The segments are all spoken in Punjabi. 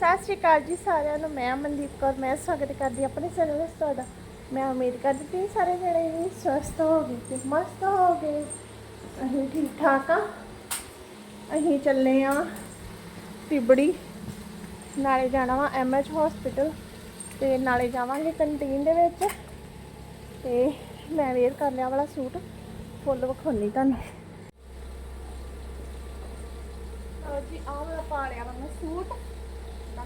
ਸਤਿ ਸ਼੍ਰੀ ਅਕਾਲ ਜੀ ਸਾਰਿਆਂ ਨੂੰ। ਮੈਂ ਮਨਦੀਪ ਕੌਰ, ਮੈਂ ਸਵਾਗਤ ਕਰਦੀ ਹਾਂ ਆਪਣੇ ਚੈਨਲ ਵਿੱਚ ਤੁਹਾਡਾ। ਮੈਂ ਉਮੀਦ ਕਰਦੀ ਕਿ ਸਾਰੇ ਜਣੇ ਹੀ ਸਵਸਥ ਹੋਗੇ ਤੇ ਮਸਤ ਹੋਗੇ ਅਸੀਂ ਠੀਕ ਠਾਕ ਆ ਅਸੀਂ ਚੱਲੇ ਆ ਤਿਬੜੀ। ਨਾਲੇ ਜਾਣਾ ਵਾ ਐਮਐਚ ਹਸਪੀਟਲ ਤੇ ਨਾਲੇ ਜਾਵਾਂਗੇ ਕੰਟੀਨ ਦੇ ਵਿੱਚ। ਤੇ ਮੈਂ ਵੇਅਰ ਕਰ ਲਿਆ ਵਾਲਾ ਸੂਟ। ਫੁੱਲ ਵਿਖਾਉਣੀ ਤੁਹਾਨੂੰ। ਜੀ, ਆਹ ਵਾਲਾ ਪਾ ਲਿਆ ਵਾ ਮੈਂ ਸੂਟ।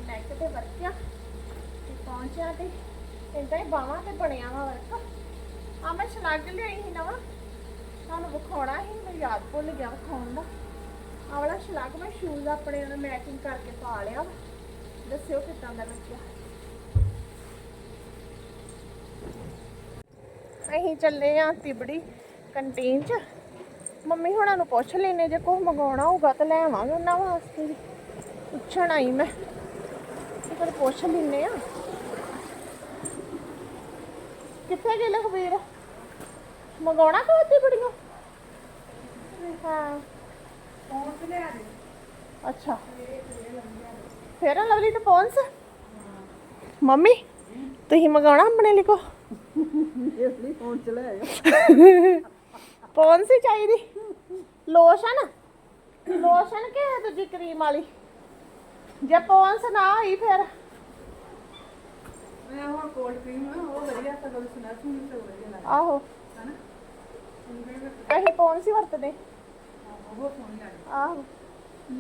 ਦਾ ਤੇ ਵਰਤਿਆ ਤੇ ਪਹੁੰਚਿਆ ਤੇ ਇੰਦਾ ਹੀ ਬਾਹਾਂ ਤੇ ਬਣਿਆ ਵਾ ਵਰਕ ਆ ਮੈਂ ਛਲੱਗ ਲਈ ਸੀ ਨਵਾਂ। ਤੁਹਾਨੂੰ ਵਿਖਾਉਣਾ ਸੀ, ਮੈਨੂੰ ਯਾਦ ਭੁੱਲ ਗਿਆ ਵਿਖਾਉਣ ਦਾ। ਆਹ ਵਾਲਾ ਛਲੱਗ ਮੈਂ ਸ਼ੂਜ਼ ਆਪਣੇ ਨਾਲ ਮੈਚਿੰਗ ਕਰਕੇ ਪਾ ਲਿਆ ਦੱਸਿਓ ਕਿੱਦਾਂ ਦਾ ਲੱਗਿਆ। ਅਸੀਂ ਚੱਲੇ ਆ ਤਿਬੜੀ ਕੰਟੀਨ 'ਚ। ਮੰਮੀ ਹੁਣਾਂ ਨੂੰ ਪੁੱਛ ਲੈਨੇ ਜੇ ਕੁਝ ਮੰਗਾਉਣਾ ਹੋਊਗਾ ਤਾਂ ਲੈ ਆਵਾਂਗੇ ਉਹਨਾਂ ਵਾਸਤੇ ਪੁੱਛਣ ਆਈ ਮੈਂ। ਤੇ ਫਿਰ ਪੁੱਛ ਲੈਨੇ ਆ ਕਿੱਥੇ ਗਏ ਲਖਬੀਰ? ਮੰਗਾਉਣਾ ਕੋਈ ਬੜੀਆਂ ਹਾਂ ਅੱਛਾ। ਫੇਰ ਲਵਲੀ ਤੇ ਪਹੁੰਚ? ਮੰਮੀ ਤੁਸੀਂ ਮੰਗਾਉਣਾ ਆਪਣੇ ਲਈ ਕੋ ਪੌਂਸ ਹੀ ਚਾਹੀਦੀ। ਲੋਸ਼ਨ ਲੋਸ਼ਨ ਕਿ ਦੂਜੀ ਕਰੀਮ ਵਾਲੀ? ਜੇ ਪੌਂਸ ਨਾ ਹੋਈ ਫਿਰ। ਮੈਂ ਹੁਣ ਕੋਲਡ ਕਰੀਮ ਉਹ ਵਧੀਆ ਤਾਂ ਗੱਲ ਸੁਣਾ ਸੁਣੀ ਤੇ ਵਧੀਆ ਲੱਗ ਆਹੋ। ਹਨਾ? ਅਸੀਂ ਪੌਂਸ ਹੀ ਵਰਤਦੇ? ਉਹ ਸੋਹਣੀ ਲੱਗਦੀ ਆਹੋ।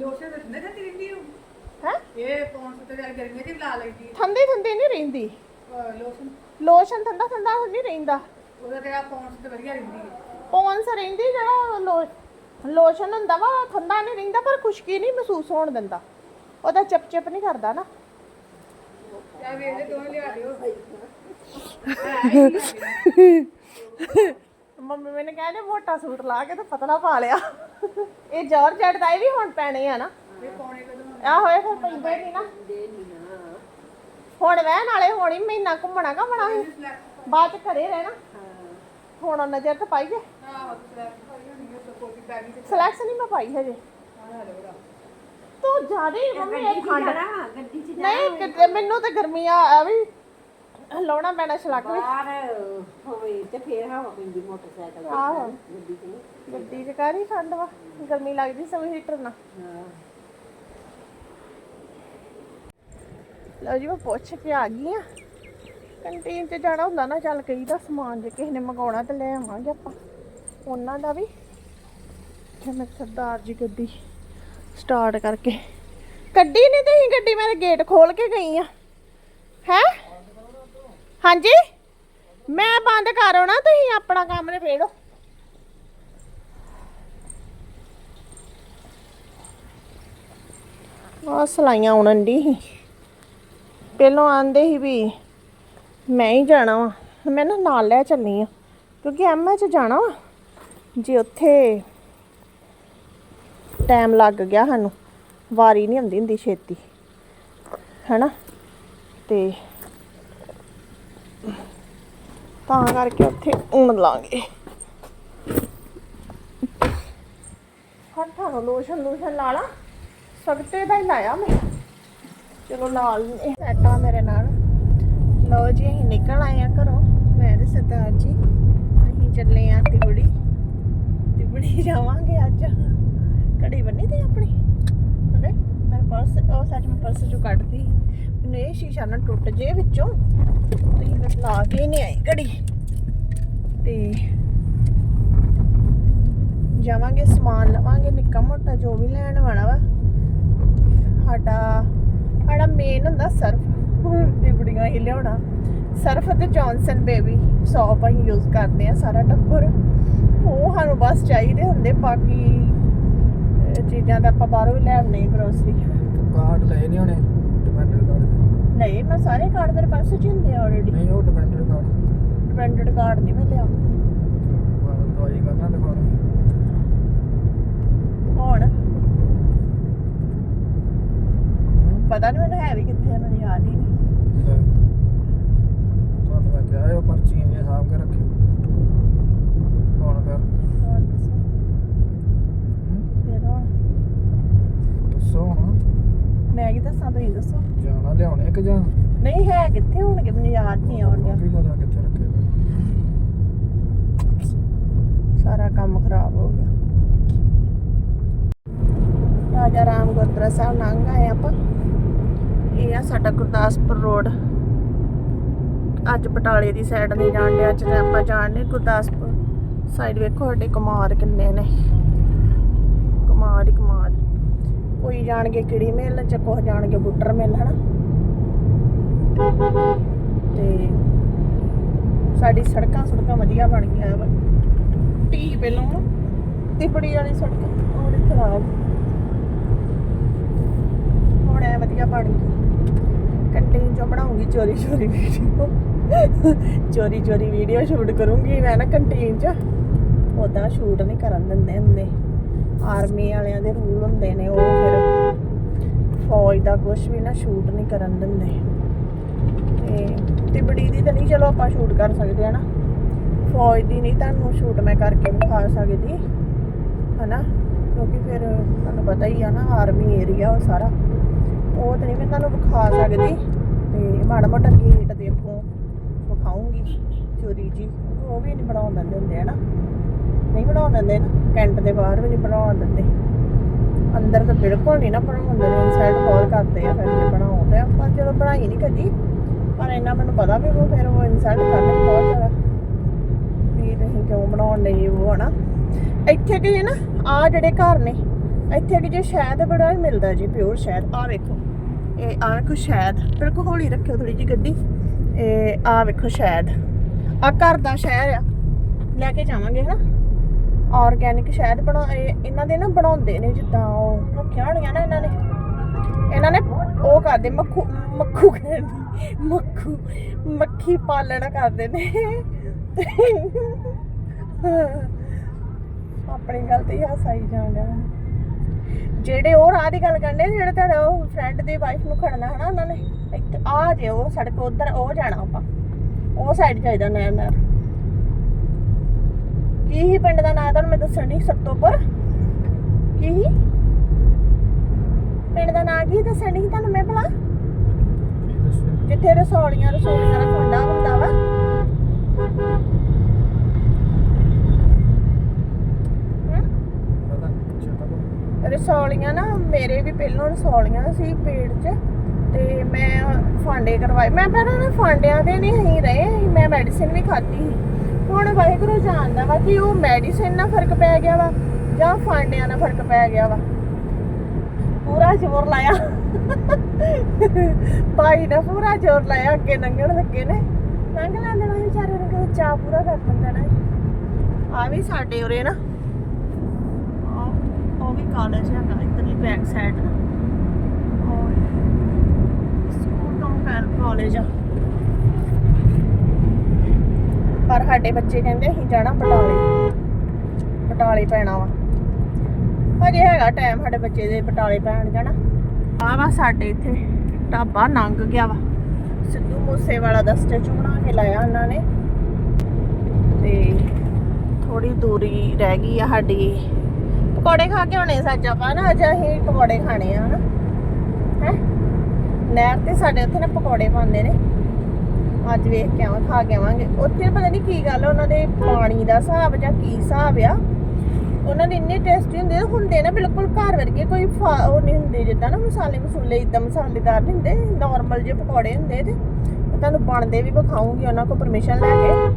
ਲੋਸ਼ਨ ਤੇ ਨਹੀਂ ਤੇ ਰਿੰਦੀ ਹੈ? ਇਹ ਪੌਂਸ ਤੇ ਯਾਰ ਗਰਮੀ ਦੀ ਲਾ ਲੈਂਦੀ ਠੰਡੀ ਠੰਡੀ ਨਹੀਂ ਰਹਿੰਦੀ। ਲੋਸ਼ਨ? ਲੋਸ਼ਨ ਠੰਡਾ ਠੰਡਾ ਨਹੀਂ ਰਹਿੰਦਾ। ਉਹਦਾ ਤੇ ਆ ਪੌਂਸ ਤੇ ਵਧੀਆ ਰਹਿੰਦੀ ਹੈ ਪੌਂਸ ਰਹਿੰਦੀ ਜਿਹੜਾ ਲੋ ਲੋਸ਼ਨ ਹੁੰਦਾ ਵਾ ਉਹ ਠੰਡਾ ਨਹੀਂ ਰਹਿੰਦਾ ਪਰ ਖੁਸ਼ਕੀ ਨਹੀਂ ਮਹਿਸੂਸ ਹੋਣ ਦਿੰਦਾ। ਉਹਦਾ ਚਿਪ ਚਿਪ ਨਹੀਂ ਕਰਦਾ ਨਾ। ਮੰਮੀ ਮੈਨੂੰ ਕਹਿੰਦੇ ਮੋਟਾ ਸੂਟ ਲਾ ਕੇ ਤੇ ਪਤਲਾ ਪਾ ਲਿਆ। ਇਹ ਜੋਰ ਜੱਟ ਦਾ ਇਹ ਵੀ ਹੁਣ ਪੈਣੇ ਆ ਨਾ। ਇਹ ਪਾਉਣੇ ਕਦੋਂ ਆ ਹੋਏ ਫਿਰ ਪੈਂਦੇ ਨਹੀਂ ਨਾ। ਹੁਣ ਵਹਿ ਨਾਲੇ ਹੋਣੀ ਮਹੀਨਾ ਘੁੰਮਣਾ ਘੁੰਮਣਾ ਸੀ ਬਾਅਦ ਚ ਘਰੇ ਰਹਿਣਾ। ਹੁਣ ਨਜ਼ਰ ਤੇ ਆਹ ਪਾਈ ਤੇ ਸਿਲੈਕਸ ਨਹੀਂ ਮੈਂ ਪਾਈ ਹਜੇ। ਤੂੰ ਜ਼ਿਆਦਾ ਹੀ ਮੰਮੀ ਇਹ ਠੰਡ ਗੱਡੀ ਚ ਨਹੀਂ ਕਿਤੇ ਮੈਨੂੰ ਤੇ ਗਰਮੀ ਆ ਆ ਵੀ ਲਾਉਣਾ ਪੈਣਾ ਛਲਕ ਵੀ। ਬਾਹਰ ਹੋਵੇ ਤੇ ਫੇਰ ਹਵਾ ਪੈਂਦੀ ਮੋਟਰਸਾਈਕਲ ਤੇ ਆਹੋ। ਗੱਡੀ ਚ ਨਹੀਂ ਗੱਡੀ ਚ ਕਾਹਦੀ ਠੰਡ ਵਾ? ਗਰਮੀ ਲੱਗਦੀ ਸਭ ਹੀਟਰ ਨਾਲ। ਹਾਂ। ਲਓ ਜੀ ਮੈਂ ਪੁੱਛ ਕੇ ਆ ਗਈ ਆ। ਕੰਟੀਨ 'ਚ ਜਾਣਾ ਹੁੰਦਾ ਨਾ ਚੱਲ ਕਈ ਦਾ ਸਮਾਨ ਜੇ ਕਿਸੇ ਨੇ ਮੰਗਾਉਣਾ ਤੇ ਲੈ ਆਵਾਂਗੇ ਆਪਾਂ। ਉਹਨਾਂ ਦਾ ਵੀ। ਤੇ ਮੈਂ ਸਰਦਾਰ ਜੀ ਗੱਡੀ। ਸਟਾਰਟ ਕਰਕੇ। ਕੱਢੀ ਨਹੀਂ ਤੁਸੀਂ ਗੱਡੀ ਮੇਰੇ ਗੇਟ ਖੋਲ ਕੇ ਗਈ ਆ। ਹੈ? ਹਾਂਜੀ? ਮੈਂ ਬੰਦ ਕਰ ਆਉਣਾ, ਤੁਸੀਂ ਆਪਣਾ ਕੰਮ ਨੇ ਫੇੜੋ ਆ ਸਲਾਈਆਂ ਉਣਨ ਦੀ ਸੀ। ਪਹਿਲਾਂ ਆਂਦੇ ਸੀ ਵੀ ਮੈਂ ਹੀ ਜਾਣਾ ਵਾ। ਮੈਂ ਨਾ ਨਾਲ ਲੈ ਚੱਲੀ ਆ, ਕਿਉਂਕਿ ਐਮਏ ਚ ਜਾਣਾ ਵਾ। ਜੇ ਉੱਥੇ ਟਾਈਮ ਲੱਗ ਗਿਆ ਸਾਨੂੰ। ਵਾਰੀ ਨਹੀਂ ਹੁੰਦੀ ਹੁੰਦੀ ਛੇਤੀ। ਹੈਨਾ? ਤੇ ਤਾਂ ਕਰਕੇ ਉੱਥੇ ਉਣ ਲਾਂਗੇ। ਹੱਥਾਂ ਨੂੰ ਲੋਸ਼ਨ ਲੋਸ਼ਨ ਲਾ ਲਾ। ਸਖਤੇ ਦਾ ਹੀ ਲਾਇਆ ਮੈਂ। ਚਲੋ ਨਾਲ ਇਹ ਸੈਟ ਮੇਰੇ ਨਾਲ। ਲਓ ਜੀ, ਅਸੀਂ ਨਿਕਲ ਆਏ ਆ ਘਰੋਂ। ਮੈਂ ਤੇ ਸਰਦਾਰ ਜੀ, ਅਸੀਂ ਚੱਲੇ ਆ ਤਿਬੜੀ। ਤਿਬੜੀ ਜਾਵਾਂਗੇ ਅੱਜ। ਘੜੀ ਬੰਨੀ ਤੇ ਆਪਣੀ? ਹਲੇ? ਮੈਂ ਪਰਸ ਉਹ ਸੱਚ ਮੈਂ ਪਰਸ ਚੋਂ ਕੱਢਦੀ ਮੈਨੂੰ ਇਹ ਸ਼ੀਸ਼ਾ ਨਾ ਟੁੱਟ ਜੇ ਵਿੱਚੋਂ। ਤੁਸੀਂ ਬਸ ਲਾ ਕੇ ਨਹੀਂ ਆਈ ਘੜੀ। ਤੇ ਜਾਵਾਂਗੇ, ਸਮਾਨ ਲਵਾਂਗੇ, ਨਿੱਕਾ ਮੋਟਾ ਜੋ ਵੀ ਲੈਣ ਵਾਲਾ ਵਾ। ਸਾਡਾ ਸਾਡਾ ਮੇਨ ਹੁੰਦਾ ਸਰਫ। ਤੇ ਬੜੀਆਂ ਹੀ ਲਿਆਉਣਾ। ਸਰਫ ਤੇ ਜੌਨਸਨ ਬੇਬੀ ਸੌਪ ਅਸੀਂ ਯੂਜ਼ ਕਰਦੇ ਆ ਸਾਰਾ ਟੱਬਰ। ਉਹ ਸਾਨੂੰ ਬਸ ਚਾਹੀਦੇ ਹੁੰਦੇ, ਬਾਕੀ ਚੀਜ਼ਾਂ ਤਾਂ ਆਪਾਂ ਬਾਹਰੋਂ ਵੀ ਲੈ ਆਉਂਦੇ ਗਰੋਸਰੀ ਕਾਰਡ ਲਏ ਨਹੀਂ ਹੋਣੇ ਡਿਪੈਂਡਡ ਕਾਰਡ ਨਹੀਂ ਮੈਂ ਸਾਰੇ ਕਾਰਡ ਮੇਰੇ ਪਾਸ ਚ ਹੀ ਹੁੰਦੇ ਆ ਆਲਰੇਡੀ ਨਹੀਂ ਉਹ ਡਿਪੈਂਡਡ ਕਾਰਡ। ਡਿਪੈਂਡਡ ਕਾਰਡ ਨਹੀਂ ਮੈਂ ਲਿਆ ਦਵਾਈ ਕਰਨਾ ਦਿਖਾਉਣੀ। ਹੁਣ? ਪਤਾ ਨਹੀਂ ਮੈਨੂੰ ਹੈ ਵੀ ਕਿੱਥੇ ਆ, ਮੈਨੂੰ ਯਾਦ ਹੀ ਨਹੀਂ ਲੈ। ਤੁਹਾਨੂੰ ਮੈਂ ਕਿਹਾ ਇਹ ਪਰਚੀਆਂ ਇਹ ਸਾਹਬ ਕੇ ਰੱਖਿਓ। ਹੁਣ ਫਿਰ? ਹੁਣ ਦੱਸੋ ਹੁਣ। ਮੈਂ ਕੀ ਦੱਸਾਂ ਤੁਸੀਂ ਦੱਸੋ। ਜਾਣਾ ਲਿਆਉਣੇ ਕਿ ਜਾਂ? ਨਹੀਂ ਹੈ ਕਿੱਥੇ ਹੋਣਗੇ ਮੈਨੂੰ ਯਾਦ ਨਹੀਂ ਆਉਂਦਾ ਕੀ ਪਤਾ ਕਿੱਥੇ ਰੱਖੇ ਹੋਏ। ਸਾਰਾ ਕੰਮ ਖਰਾਬ ਹੋ ਗਿਆ। ਰਾਜਾ ਰਾਮ ਗੁਰਦੁਆਰਾ ਸਾਹਿਬ ਲੰਘ ਆਏ ਆਪਾਂ। ਇਹ ਆ ਸਾਡਾ ਗੁਰਦਾਸਪੁਰ ਰੋਡ। ਅੱਜ ਬਟਾਲੇ ਦੀ ਸਾਈਡ ਨਹੀਂ ਜਾਣ ਡਿਆ ਅੱਜ ਆਪਾਂ ਜਾਣ ਡੇ ਗੁਰਦਾਸਪੁਰ। ਸਾਈਡ ਵੇਖੋ ਸਾਡੇ ਕਮਾਦ ਕਿੰਨੇ ਨੇ। ਕਮਾਦ ਹੀ ਕਮਾਦ ਕੋਈ ਜਾਣਗੇ ਕਿੜੀ ਮਿਲ ਚ ਕੁਛ ਜਾਣਗੇ ਬੁੱਟਰ ਮਿਲ, ਹਨਾ? ਤੇ ਸਾਡੀ ਸੜਕਾਂ ਸੜਕਾਂ ਵਧੀਆ ਬਣ ਗਈਆਂ ਵਾ। ਟੀ ਪਹਿਲੋਂ ਤੇ ਬੜੀ ਵਾਲੀ ਸੜਕ ਉਹਦੇ ਖਰਾਬ। ਹੁਣ ਐ ਵਧੀਆ ਬਣ ਗਈ। ਕੰਟੀਨ ਚੋਂ ਬਣਾਉਂਗੀ, ਚੋਰੀ ਚੋਰੀ ਵੀਡੀਓ ਚੋਰੀ ਚੋਰੀ ਵੀਡੀਓ ਸ਼ੂਟ ਕਰੂੰਗੀ ਮੈਂ ਨਾ ਕੰਟੀਨ 'ਚ। ਉਦਾਂ ਸ਼ੂਟ ਨਹੀਂ ਕਰਨ ਦਿੰਦੇ ਹੁੰਦੇ। ਆਰਮੀ ਵਾਲਿਆਂ ਦੇ ਰੂਲ ਹੁੰਦੇ ਨੇ, ਉਹ ਫਿਰ ਫੌਜ ਦਾ ਕੁਝ ਵੀ ਨਾ ਸ਼ੂਟ ਨਹੀਂ ਕਰਨ ਦਿੰਦੇ। ਤੇ ਤਿਬੜੀ ਦੀ ਤਾਂ ਨਹੀਂ, ਚਲੋ ਆਪਾਂ ਸ਼ੂਟ ਕਰ ਸਕਦੇ ਆ ਨਾ। ਫੌਜ ਦੀ ਨਹੀਂ, ਤੁਹਾਨੂੰ ਸ਼ੂਟ ਮੈਂ ਕਰਕੇ ਵਿਖਾ ਸਕਦੀ, ਹਨਾ? ਕਿਉਂਕਿ ਫਿਰ ਤੁਹਾਨੂੰ ਪਤਾ ਹੀ ਆ ਨਾ, ਆਰਮੀ ਏਰੀਆ ਉਹ ਸਾਰਾ। ਉਹ ਤਾਂ ਨਹੀਂ ਮੈਂ ਤੁਹਾਨੂੰ ਵਿਖਾ ਸਕਦੀ, ਤੇ ਮਾੜਾ ਮੋਟਾ ਗੇਟ ਦੇਖੋ ਵਿਖਾਉਂਗੀ। ਚੋਰੀ ਜੀ, ਉਹ ਵੀ ਨਹੀਂ ਬਣਾਉਣ ਦਿੰਦੇ ਹੁੰਦੇ, ਹਨਾ? ਨਹੀਂ ਬਣਾਉਣ ਦਿੰਦੇ ਨਾ। ਕੈਂਟ ਦੇ ਬਾਹਰ ਵੀ ਨਹੀਂ ਬਣਾਉਣ ਦਿੰਦੇ। ਅੰਦਰ ਤਾਂ ਬਿਲਕੁਲ ਨਹੀਂ ਨਾ ਬਣਾਉਣ ਦਿੰਦੇ ਇਨਸਾਈਡ ਬਹੁਤ ਕਰਦੇ ਆ, ਫਿਰ ਜੇ ਬਣਾਉਂਦੇ। ਆਪਾਂ ਚਲੋ ਬਣਾਈ ਨਹੀਂ ਕਦੀ, ਪਰ ਇਹਨਾਂ ਮੈਨੂੰ ਪਤਾ ਵੀ ਉਹ ਫਿਰ ਉਹ ਇਨਸਾਈਡ ਕਰਨਗੇ ਬਹੁਤ ਜ਼ਿਆਦਾ। ਵੀ ਤੁਸੀਂ ਕਿਉਂ ਬਣਾਉਣ ਲਈ ਉਹ ਹਨਾ? ਇੱਥੇ ਕਿ ਨਾ ਆ ਜਿਹੜੇ ਘਰ ਨੇ, ਇੱਥੇ ਕਿ ਜੇ ਸ਼ਾਇਦ ਬੜਾ ਹੀ ਮਿਲਦਾ ਜੀ ਪਿਓਰ ਸ਼ਾਇਦ ਆ ਵੇਖੋ, ਇਹ ਆ ਵੇਖੋ ਸ਼ਾਇਦ ਬਿਲਕੁਲ ਹੌਲੀ ਰੱਖਿਓ ਥੋੜੀ ਜੀ ਗੱਡੀ। ਇਹ ਆ ਵੇਖੋ ਸ਼ਾਇਦ ਆ ਘਰ ਦਾ ਸ਼ਹਿਰ ਆ, ਲੈ ਕੇ ਜਾਵਾਂਗੇ, ਹਨਾ? ਆਰਗੈਨਿਕ ਸ਼ਹਿਦ ਬਣਾ ਇਹਨਾਂ ਦੇ ਨਾ ਬਣਾਉਂਦੇ ਨੇ ਜਿੱਦਾਂ ਉਹ ਰੱਖਿਆ ਹੋਣੀਆਂ ਨਾ ਇਹਨਾਂ ਨੇ। ਇਹਨਾਂ ਨੇ ਉਹ ਕਰਦੇ, ਮੱਖੂ ਮੱਖੂ ਕਹਿੰਦੀ, ਮੱਖੂ, ਮੱਖੀ ਪਾਲਣ ਕਰਦੇ ਨੇ। ਆਪਣੀ ਗੱਲ ਤੇ ਹੀ ਹਸਾਈ ਜਾਂਦੇ ਜਿਹੜੇ ਉਹ ਰਾਹ ਦੀ ਗੱਲ ਕਰਨੇ ਜਿਹੜੇ ਤੁਹਾਡਾ ਉਹ ਫਰੈਂਡ ਦੀ ਵਾਈਫ ਨੂੰ ਖੜਨਾ ਹਨਾ ਉਹਨਾਂ ਨੇ, ਇੱਥੇ ਆ ਜੇ ਉਹ ਸੜਕ ਉਧਰ, ਉਹ ਜਾਣਾ ਆਪਾਂ। ਉਹ ਸਾਈਡ ਜਾਈਦਾ ਨੈਰ ਨੈਰ ਕੀ ਪਿੰਡ ਦਾ ਨਾਂ ਤੁਹਾਨੂੰ ਮੈਂ ਦੱਸਣ ਨਹੀਂ ਸੱਤੋਪੁਰ ਕੀ ਪਿੰਡ ਦਾ ਨਾਂ ਕੀ ਦੱਸਣ ਨਹੀਂ ਤੁਹਾਨੂੰ ਮੈਂ ਭਲਾ? ਜਿੱਥੇ ਰਸੌਲੀਆਂ ਰਸੌਲੀਆਂ ਦਾ ਖੁੰਡਾ ਹੁੰਦਾ ਵਾ। ਰਸੌਲੀਆਂ ਨਾ, ਮੇਰੇ ਵੀ ਪਹਿਲਾਂ ਰਸੌਲੀਆਂ ਸੀ ਪੇੜ 'ਚ, ਤੇ ਮੈਂ ਫਾਂਡੇ ਕਰਵਾਏ। ਮੈਂ ਪਹਿਲਾਂ ਨਾ ਫਾਂਡਿਆਂ ਦੇ ਨਹੀਂ ਹੀ ਰਹੇ, ਮੈਂ ਮੈਡੀਸਿਨ ਵੀ ਖਾਧੀ ਸੀ। ਹੁਣ ਵਾਹਿਗੁਰੂ ਜਾਣਦਾ ਵਾ ਕਿ ਉਹ ਮੈਡੀਸਿਨ ਨਾਲ ਫ਼ਰਕ ਪੈ ਗਿਆ ਵਾ, ਜਾਂ ਫਾਂਡਿਆਂ ਨਾਲ ਫ਼ਰਕ ਪੈ ਗਿਆ ਵਾ। ਪੂਰਾ ਜ਼ੋਰ ਲਾਇਆ। ਭਾਈ ਨੇ ਪੂਰਾ ਜ਼ੋਰ ਲਾਇਆ, ਅੱਗੇ ਲੰਘਣ ਲੱਗੇ ਨੇ। ਲੰਘ ਲੈਂਦੇ ਨੇ ਵਿਚਾਰੇ ਨੂੰ ਕਿਤੇ ਚਾਹ ਪੂਰਾ ਕਰ ਦਿੰਦਾ ਨਾ ਆ ਵੀ ਸਾਡੇ ਉਰੇ ਨਾ ਉਹ ਵੀ ਕਾਲਜ ਹੈਗਾ ਇਧਰਲੀ ਬੈਕ ਸਾਈਡ ਔਰ ਸਕੂਲ ਤੋਂ ਕਾਲਜ ਆ। ਪਰ ਸਾਡੇ ਬੱਚੇ ਕਹਿੰਦੇ ਅਸੀਂ ਜਾਣਾ ਬਟਾਲੇ। ਬਟਾਲੇ ਪੈਣਾ ਵਾ। ਹਜੇ ਹੈਗਾ ਟਾਈਮ ਸਾਡੇ ਬੱਚੇ ਦੇ ਬਟਾਲੇ ਪੈਣ ਜਾਣਾ। ਆ ਵਾ ਸਾਡੇ ਇੱਥੇ। ਢਾਬਾ ਲੰਘ ਗਿਆ ਵਾ। ਸਿੱਧੂ ਮੂਸੇ ਵਾਲਾ ਦਾ ਸਟੈਚੂ ਬਣਾ ਕੇ ਲਾਇਆ ਉਹਨਾਂ ਨੇ। ਤੇ ਥੋੜੀ ਦੂਰੀ ਰਹਿ ਗਈ ਆ ਸਾਡੀ। ਪਕੌੜੇ ਖਾ ਕੇ ਆਉਣੇ ਸੱਚ ਆਪਾਂ ਨਾ, ਅੱਜ ਅਸੀਂ ਪਕੌੜੇ ਖਾਣੇ ਆ, ਹਨਾ। ਹੈ? ਨਹਿਰ ਤੇ ਸਾਡੇ ਉੱਥੇ ਨਾ ਪਕੌੜੇ ਪਾਉਂਦੇ ਨੇ। ਅੱਜ ਵੇਖ ਕੇ ਆਵਾਂ, ਖਾ ਕੇ ਆਵਾਂਗੇ। ਉੱਥੇ ਪਤਾ ਨਹੀਂ ਕੀ ਗੱਲ ਉਹਨਾਂ ਦੇ ਪਾਣੀ ਦਾ ਹਿਸਾਬ ਜਾਂ ਕੀ ਹਿਸਾਬ ਆ। ਉਹਨਾਂ ਦੇ ਇੰਨੇ ਟੇਸਟੀ ਹੁੰਦੇ ਹੁੰਦੇ ਨਾ ਬਿਲਕੁਲ ਘਰ ਵਰਗੇ ਕੋਈ ਫਾ- ਉਹ ਨਹੀਂ ਹੁੰਦੇ ਜਿੱਦਾਂ ਨਾ ਮਸਾਲੇ ਮਸੂਲੇ ਇਦਾਂ ਮਸਾਲੇਦਾਰ ਨਹੀਂ ਹੁੰਦੇ ਨਾਰਮਲ ਜਿਹੇ ਪਕੌੜੇ ਹੁੰਦੇ ਤੇ। ਤੁਹਾਨੂੰ ਬਣਦੇ ਵੀ ਵਿਖਾਉਂਗੀ ਉਹਨਾਂ ਕੋਲ ਪਰਮਿਸ਼ਨ ਲੈ ਕੇ।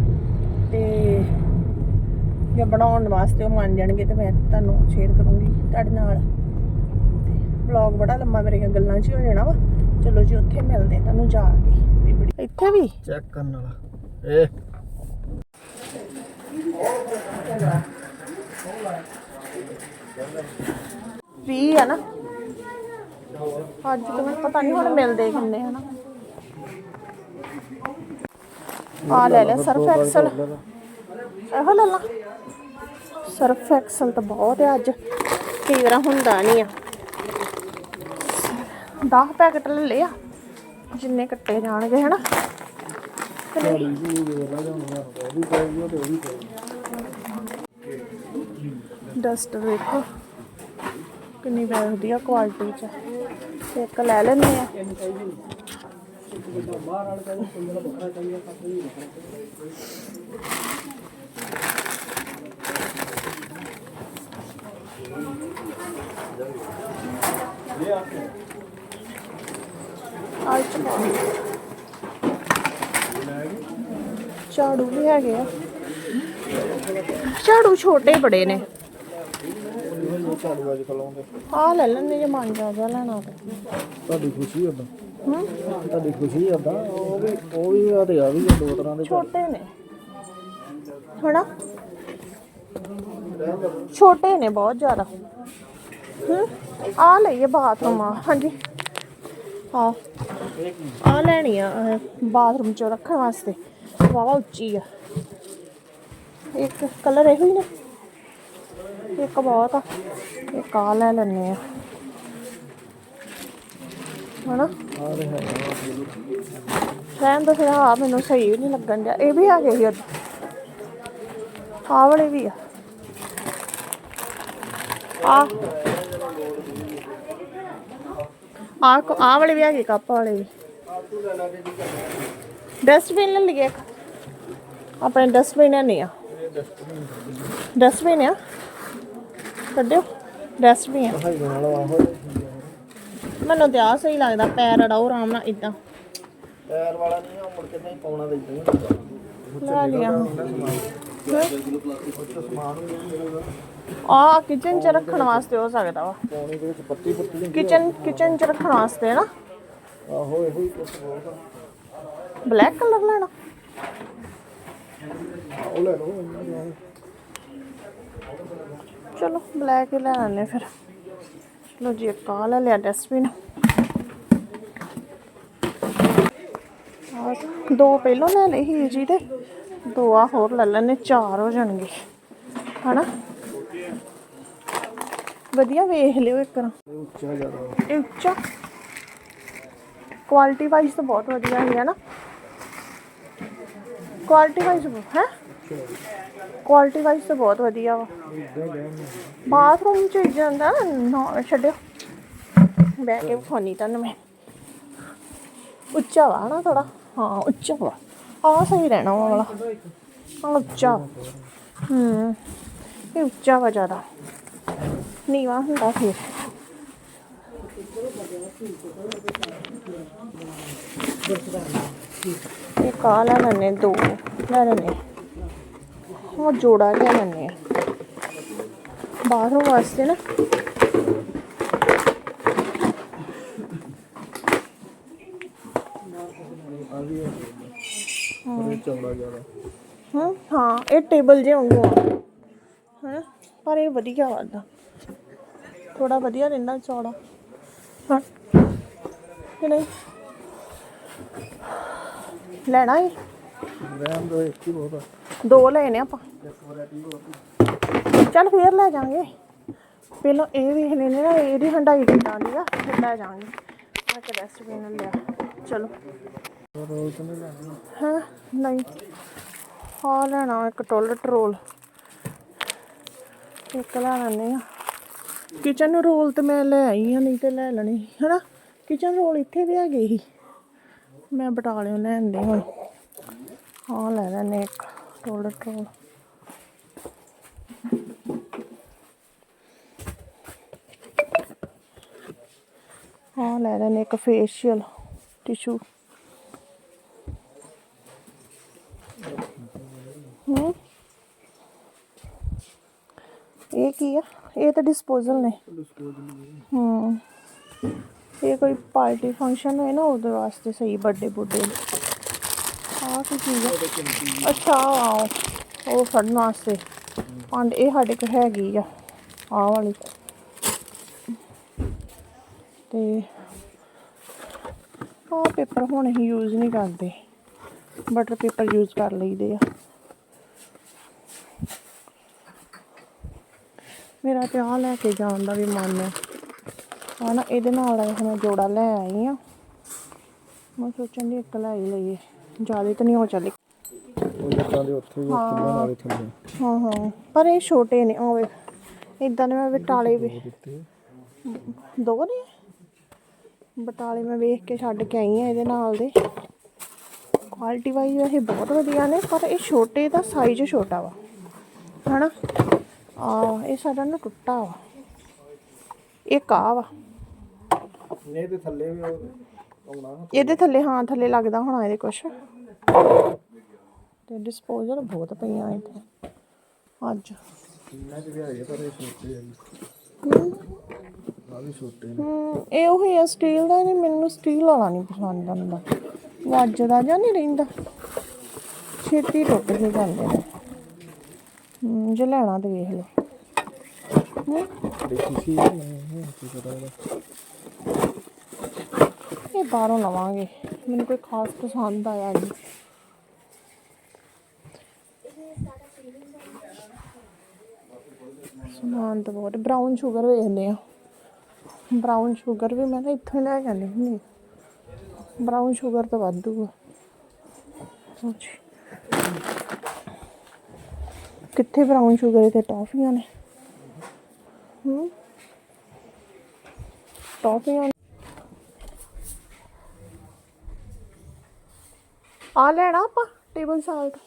ਤੇ ਜੇ ਬਣਾਉਣ ਵਾਸਤੇ ਉਹ ਮੰਨ ਜਾਣਗੇ ਤੇ ਮੈਂ ਤੁਹਾਨੂੰ ਸ਼ੇਅਰ ਕਰੂੰਗੀ ਤੁਹਾਡੇ ਨਾਲ। ਵਲੌਗ ਬੜਾ ਲੰਮਾ, ਮੇਰੇ ਗੱਲਾਂ 'ਚ ਹੀ ਹੋ ਜਾਣਾ ਵਾ। ਚਲੋ ਜੀ, ਉੱਥੇ ਮਿਲਦੇ ਤੁਹਾਨੂੰ ਜਾ ਕੇ। ਇੱਥੇ ਵੀ? ਚੈੱਕ ਕਰਨ ਵਾਲਾ। ਇਹ। ਵੀ ਆ ਨਾ? ਅੱਜ ਤਾਂ ਮੈਨੂੰ ਪਤਾ ਨਹੀਂ ਹੁਣ ਮਿਲਦੇ ਕਿੰਨੇ ਹਨਾ ਆ ਲੈ ਲੈ ਸਰਫ ਐਕਸਲ। ਇਹੋ ਲੈ ਲਾ। ਸਰਫ ਐਕਸਲ ਤਾਂ ਬਹੁਤ ਹੈ ਅੱਜ। ਕਈ ਵਾਰ ਹੁੰਦਾ ਨਹੀਂ ਆ। 10 ਪੈਕਟ ਲੈ ਲਿਆ। ਜਿੰਨੇ ਕੱਟੇ ਜਾਣਗੇ ਹਨਾ? ਤੇ ਨਹੀਂ ਝਾੜੀ ਵੀ ਵੇਲਾ ਜਾਣਾ ਉਹ ਵੀ ਪਏਗੀ ਉਹ ਤੇ ਉਹ ਵੀ ਪਏਗੀ ਡਸਟ ਵੇਖੋ। ਕਿੰਨੀ ਵਧੀਆ ਕੁਆਲਿਟੀ ਚ। ਇੱਕ ਲੈ ਲੈਂਦੇ ਆ। ਬਾਹਰ ਵਾਲੇ ਕਹਿੰਦੇ ਕੋਈ ਵਾਲਾ ਬੱਕਰਾ ਚਾਹੀਦਾ ਕੱਟ ਵੀ ਬੱਕਰਾ ਆਹ ਚੁਕਾ ਝਾੜੂ ਵੀ ਹੈਗੇ ਆ। ਝਾੜੂ ਛੋਟੇ ਬੜੇ ਨੇ। ਝਾੜੂ ਅੱਜ ਆਹ ਲੈ ਲੈਂਦੇ ਜੇ ਮਨ ਜਾ ਜਾ ਲੈਣਾ ਤੇ। ਤੁਹਾਡੀ ਖੁਸ਼ੀ ਉਦਾਂ ਹੂੰ? ਤੁਹਾਡੀ ਖੁਸ਼ੀ ਉਦਾਂ ਉਹ ਵੀ ਉਹ ਵੀ ਆ ਤੇ ਆ ਵੀ ਆ ਦੋ ਤਰ੍ਹਾਂ ਦੇ ਝਾੜੂ। ਛੋਟੇ ਨੇ। ਹਨਾ ਛੋਟੇ ਨੇ ਬਹੁਤ ਜ਼ਿਆਦਾ ਹੂੰ? ਆ ਲਈਏ ਬਾਥਰੂਮ ਆ ਹਾਂਜੀ। ਆ ਆ ਲੈਣੀ ਆ ਬਾਥਰੂਮ ਚ ਰੱਖਣ ਵਾਸਤੇ। ਵਾਵਾ ਉੱਚੀ ਆ। ਇੱਕ ਕਲਰ ਇਹੋ ਹੀ ਨੇ। ਇੱਕ ਬਹੁਤ ਆ। ਇੱਕ ਆ ਲੈ ਲੈਣੇ ਆ। ਹਨਾ? ਆ ਤੇ ਹੈ ਰਹਿਣ ਦੋ ਫਿਰ ਆ ਮੈਨੂੰ ਸਹੀ ਵੀ ਨਹੀਂ ਲੱਗਣ ਡਿਆ। ਇਹ ਵੀ ਹੈਗੇ ਸੀ ਅੱਜ। ਆਹ ਵਾਲੇ ਵੀ ਆ। ਆ ਆ ਕੋ ਆ ਵਾਲੇ ਵੀ ਹੈਗੇ ਕੱਪ ਵਾਲੇ ਵੀ। ਡਸਟਬਿਨ ਲੈ ਲਈਏ ਇੱਕ। ਆਪਣੇ ਡਸਟਬਿਨ ਹੈ ਨਹੀਂ ਆ। ਡਸਟਬਿਨ ਆ। ਕੱਢਿਓ। ਡਸਟਬਿਨ ਆ। ਹਾਈ ਨਾਲ ਆਹੋ ਮੈਨੂੰ ਤੇ ਆ ਸਹੀ ਲੱਗਦਾ ਪੈਰ ਅੜਾਓ ਆਰਾਮ ਨਾਲ ਇਦਾਂ ਪੈਰ ਵਾਲਾ ਨਹੀਂ ਆ ਮੁੜ ਕੇ ਨਹੀਂ ਪਾਉਣਾ ਹੀ ਲੈ ਲਿਆ। ਸਮਾਨ। ਆ ਕਿਚਨ ਚ ਰੱਖਣ ਵਾਸਤੇ ਹੋ ਸਕਦਾ ਵਾ। ਪਾਣੀ ਦੇ ਵਿੱਚ ਪੱਤੀ ਪੁੱਤੀ ਹੁੰਦੀ ਕਿਚਨ ਕਿਚਨ ਚ ਰੱਖਣ ਵਾਸਤੇ ਨਾ। ਆਹੋ ਇਹੋ ਹੀ ਕੁਝ ਬਹੁਤ ਬਲੈਕ ਕਲਰ ਲੈਣਾ। ਉਹ ਲੈ ਲਓ ਇੰਨਾ ਹੀ ਚਲੋ ਬਲੈਕ ਹੀ ਲੈ ਲੈਣੇ ਫਿਰ। ਚਲੋ ਜੀ, ਇੱਕ ਆਹ ਲੈ ਲਿਆ ਡਸਟਬਿਨ ਆਹ ਦੋ ਪਹਿਲਾਂ ਲੈ ਲਏ ਸੀ ਜੀ ਤੇ ਦੋ ਆ ਹੋਰ ਲੈ ਲੈਣੇ ਚਾਰ ਹੋ ਜਾਣਗੇ। ਹਨਾ? ਵਧੀਆ ਵੇਖ ਲਿਓ ਇੱਕ ਵਾਰ। ਉੱਚਾ ਜ਼ਿਆਦਾ ਇਹ ਉੱਚਾ। ਕੁਆਲਿਟੀ ਵਾਈਜ਼ ਤਾਂ ਬਹੁਤ ਵਧੀਆ ਹੈ ਨਾ। ਕੁਆਲਿਟੀ ਵਾਈਜ਼ ਹੈ? ਕੁਆਲਿਟੀ ਵਾਈਜ਼ ਤਾਂ ਬਹੁਤ ਵਧੀਆ ਵਾ। ਬਾਥਰੂਮ ਚ ਜਾਂਦਾ ਨਾ ਛੱਡਿਓ। ਬਹਿ ਕੇ ਫੋਨੀ ਤੁਹਾਨੂੰ ਮੈਂ। ਉੱਚਾ ਵਾ ਨਾ ਥੋੜਾ ਹਾਂ ਉੱਚਾ ਵਾ। ਆ ਸਹੀ ਰਹਿਣਾ ਉਹ ਵਾਲਾ। ਉੱਚਾ। ਹੂੰ। ਇਹ ਉੱਚਾ ਵਾ ਜ਼ਿਆਦਾ। ਨੀਵਾ ਹੁੰਦਾ ਫਿਰ ਇਹ ਕਾ ਲੈ ਲੈਣੇ ਦੋ ਲੈ ਲੈਣੇ ਉਹ ਜੋੜਾ ਲੈ ਲੈਣੇ ਆ। ਵਾਸਤੇ ਨਾ। ਹਾਂ ਇਹ ਟੇਬਲ ਜੇ ਵਾਂਗੂ ਆ। ਪਰ ਇਹ ਵਧੀਆ ਵਾਦਾ ਥੋੜਾ ਵਧੀਆ ਰਹਿੰਦਾ ਚੌੜਾ। ਹਾਂ। ਕਿ ਨਹੀਂ? ਲੈਣਾ ਹੀ ਰਹਿਣ ਦੋ ਇੱਕ ਹੀ ਬਹੁਤ ਆ। ਦੋ ਲੈਣੇ ਆਪਾਂ। ਇੱਕ ਵੈਰਾਈਟੀ ਬਹੁਤ ਚੱਲ ਫੇਰ ਲੈ ਜਾਾਂਗੇ ਪਹਿਲਾਂ ਇਹ ਵੇਖ ਲੈਨੇ ਨਾ ਇਹਦੀ ਹੰਡਾਈ ਕਿੱਦਾਂ ਦੀ ਆ ਫਿਰ ਲੈ ਜਾਾਂਗੇ ਮੈਂ ਕਿ ਡਸਟਬਿਨ ਲਿਆ। ਚਲੋ। ਰੋਲ ਤਾਂ ਨਹੀਂ ਲੈਣਾ ਹਾਂ? ਨਹੀਂ। ਆ ਲੈਣਾ ਇੱਕ ਟੋਇਲਟ ਰੋਲ ਇੱਕ ਲੈ ਲੈਣੇ ਆ। ਕਿਚਨ ਰੋਲ ਤੇ ਮੈਂ ਲੈ ਆਈ ਆ ਨਹੀਂ ਤੇ ਲੈ ਲੈਣੀ ਸੀ, ਹਨਾ? ਕਿਚਨ ਰੋਲ ਇੱਥੇ ਵੀ ਹੈਗੇ ਸੀ। ਮੈਂ ਬਟਾਲਿਓ ਲੈਂਦੇ ਹੁਣ। ਆ ਲੈ ਲੈਣੇ ਇੱਕ ਟੋਇਲਟ ਰੋਲ ਆ ਲੈ ਲੈਣੇ ਇੱਕ ਫੇਸ਼ੀਅਲ ਟਿਸ਼ੂ ਹੂੰ? ਇਹ ਕੀ ਆ? ਇਹ ਤਾਂ ਡਿਸਪੋਜ਼ਲ ਨੇ। ਹੂੰ। ਇਹ ਕੋਈ ਪਾਰਟੀ ਫੰਕਸ਼ਨ ਹੋਏ ਨਾ ਉਹਦੇ ਵਾਸਤੇ ਸਹੀ ਬਰਥਡੇ ਬੁੱਢੇ ਆਹ ਕੀ ਚੀਜ਼ ਆ। ਅੱਛਾ ਆਹ, ਉਹ ਫੜਨ ਵਾਸਤੇ। ਪੰਡ ਇਹ ਸਾਡੇ ਕੋਲ ਹੈਗੀ ਆ। ਆਹ ਵਾਲੀ। ਤੇ ਆਹ ਪੇਪਰ ਹੁਣ ਅਸੀਂ ਯੂਜ਼ ਨਹੀਂ ਕਰਦੇ। ਬਟਰ ਪੇਪਰ ਯੂਜ਼ ਕਰ ਲਈਦੇ ਆ। ਮੇਰਾ ਤੇ ਆਹ ਲੈ ਕੇ ਜਾਣ ਦਾ ਵੀ ਮਨ ਹੈ। ਆ ਨਾ ਇਹਦੇ ਨਾਲ ਇਹ ਮੈਂ ਜੋੜਾ ਲੈ ਆਈ ਆ ਮੈਂ ਸੋਚਣ ਦੀ ਇੱਕ ਲੈ ਹੀ ਲਈਏ। ਜ਼ਿਆਦਾ ਤਾਂ ਨਹੀਂ ਹੋ ਚੱਲੇ। ਉਹ ਜੱਟਾਂ ਦੇ ਉੱਥੇ ਵੀ ਚੁੱਲ੍ਹਾ ਨਾਲੇ ਥੱਲੇ। ਹਾਂ ਹਾਂ ਪਰ ਇਹ ਛੋਟੇ ਨੇ ਵੇਖ। ਇਦਾਂ ਦੇ ਮੈਂ ਵਿਟਾਲੇ ਵੀ ਦੋ ਨੇ? ਬਟਾਲੇ ਮੈਂ ਵੇਖ ਕੇ ਛੱਡ ਕੇ ਆਈ ਆ ਇਹਦੇ ਨਾਲ ਦੇ। ਕੁਆਲਿਟੀ ਵਾਈਜ਼ ਇਹ ਬਹੁਤ ਵਧੀਆ ਨੇ ਪਰ ਇਹ ਛੋਟੇ ਦਾ ਸਾਈਜ਼ ਛੋਟਾ ਵਾ। ਹਨਾ? ਆ ਇਹ ਸਾਡਾ ਨਾ ਟੁੱਟਾ ਵਾ। ਇਹ ਕਾ ਵਾ। ਨੇ ਤੇ ਥੱਲੇ ਵੀ ਉਹ ਆਉਣਾ ਇਹਦੇ ਥੱਲੇ ਹਾਂ ਥੱਲੇ ਲੱਗਦਾ ਹੋਣਾ ਇਹਦੇ ਕੁਛ। ਤੇ ਡਿਸਪੋਜ਼ਲ ਬਹੁਤ ਪਈਆਂ ਇੱਥੇ ਅੱਜ। ਚ ਵੀ ਹੈਗੇ ਪਰ ਇਹ ਆ ਵੀ ਇਹ ਉਹੀ ਸਟੀਲ ਦਾ ਨਹੀਂ ਮੈਨੂੰ ਸਟੀਲ ਵਾਲਾ ਨਹੀਂ ਪਸੰਦ ਆਉਂਦਾ। ਵੱਜਦਾ ਜਾਂ ਨਹੀਂ ਰਹਿੰਦਾ। ਛੇਤੀ ਟੁੱਟ ਕੇ ਜਾਂਦੇ ਨੇ। ਜੇ ਲੈਣਾ ਤੇ ਵੇਖ ਲਓ। ਦੇਖੀ ਸੀ ਇਹ ਕੀ ਪਤਾ ਇਹ ਬਾਹਰੋਂ ਲਵਾਂਗੇ। ਮੈਨੂੰ ਕੋਈ ਖਾਸ ਪਸੰਦ ਆਇਆ ਨਹੀਂ ਸਮਾਨ ਤਾਂ ਬਹੁਤ ਬ੍ਰਾਊਨ ਸ਼ੂਗਰ ਵੇਖਦੇ ਆ। ਬ੍ਰਾਊਨ ਸ਼ੂਗਰ ਵੀ ਮੈਂ ਤਾਂ ਇੱਥੋਂ ਹੀ ਲੈ ਜਾਂਦੀ ਹੁੰਦੀ ਬ੍ਰਾਊਨ ਸ਼ੂਗਰ ਤਾਂ ਵਾਧੂ ਆ। ਲਓ ਕਿੱਥੇ ਬਰਾਊਨ ਸ਼ੂਗਰ ਤੇ ਟੌਫੀਆਂ ਨੇ ਹੂੰ ਟੌਫੀਆਂ ਆ ਲੈਣਾ ਆਪਾਂ ਟੇਬਲ ਸਾਲਟ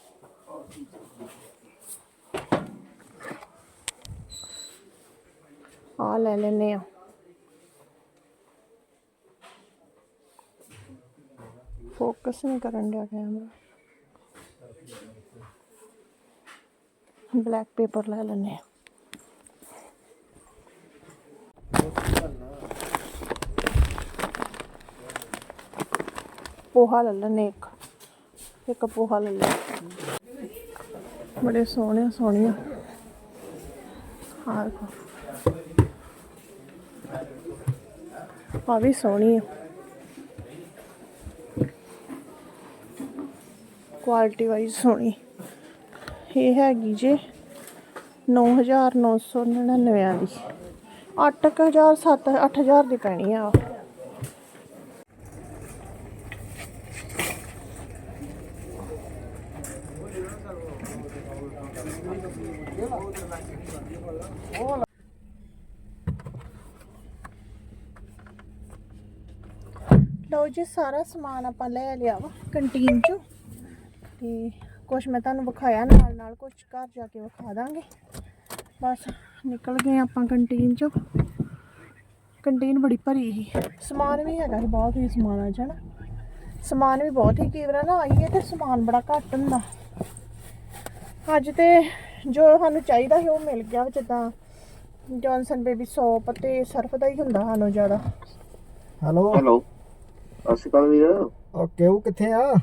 ਆ ਲੈ ਲੈਨੇ ਆ ਫੋਕਸ ਨਹੀਂ ਕਰਨ ਡਿਆ ਕੈਮਰਾ ਬਲੈਕ ਪੇਪਰ ਲੈ ਲੈਨੇ ਆ। ਪੋਹਾ ਲੈ ਲੈਨੇ ਇੱਕ। ਇੱਕ ਪੋਹਾ ਲੈ ਲੈ। ਬੜੇ ਸੋਹਣੇ, ਸੋਹਣੀਆਂ। ਆਹ ਦੇਖੋ। ਆ ਵੀ ਸੋਹਣੀ ਆ ਕੁਆਲਿਟੀ ਵਾਈਜ਼ ਸੋਹਣੀ। ਇਹ ਹੈਗੀ ਜੇ 9999 ਦੀ। 8000 7 8000 ਦੀ ਪੈਣੀ ਆ। ਲਓ ਜੀ, ਸਾਰਾ ਸਮਾਨ ਆਪਾਂ ਲੈ ਲਿਆ ਵਾ ਕੰਟੀਨ ਚੋਂ। ਤੇ ਕੁਝ ਮੈਂ ਤੁਹਾਨੂੰ ਵਿਖਾਇਆ ਨਾਲ ਨਾਲ ਕੁਝ ਘਰ ਜਾ ਕੇ ਵਿਖਾ ਦਾਂਗੇ। ਬਸ ਨਿਕਲ ਗਏ ਆਪਾਂ ਕੰਟੀਨ ਚੋਂ। ਕੰਟੀਨ ਬੜੀ ਭਰੀ ਸੀ। ਸਮਾਨ ਵੀ ਹੈਗਾ ਸੀ ਬਹੁਤ ਹੀ ਸਮਾਨ ਅੱਜ ਹਨਾ ਸਮਾਨ ਵੀ ਬਹੁਤ ਹੀ ਕਈ ਵਾਰ ਨਾ ਆਈਏ ਤੇ ਸਮਾਨ ਬੜਾ ਘੱਟ ਹੁੰਦਾ। ਅੱਜ ਤੇ ਜੋ ਸਾਨੂੰ ਚਾਹੀਦਾ ਸੀ ਉਹ ਮਿਲ ਗਿਆ ਜਿੱਦਾਂ ਜੌਨਸਨ ਬੇਬੀ ਸੋਪ ਤੇ ਸਰਫ ਦਾ ਹੀ ਹੁੰਦਾ ਸਾਨੂੰ ਜ਼ਿਆਦਾ। ਹੈਲੋ ਹੈਲੋ ਸਤਿ ਸ਼੍ਰੀ ਅਕਾਲ ਵੀਰ। ਓਕੇ ਉਹ ਕਿੱਥੇ ਆ?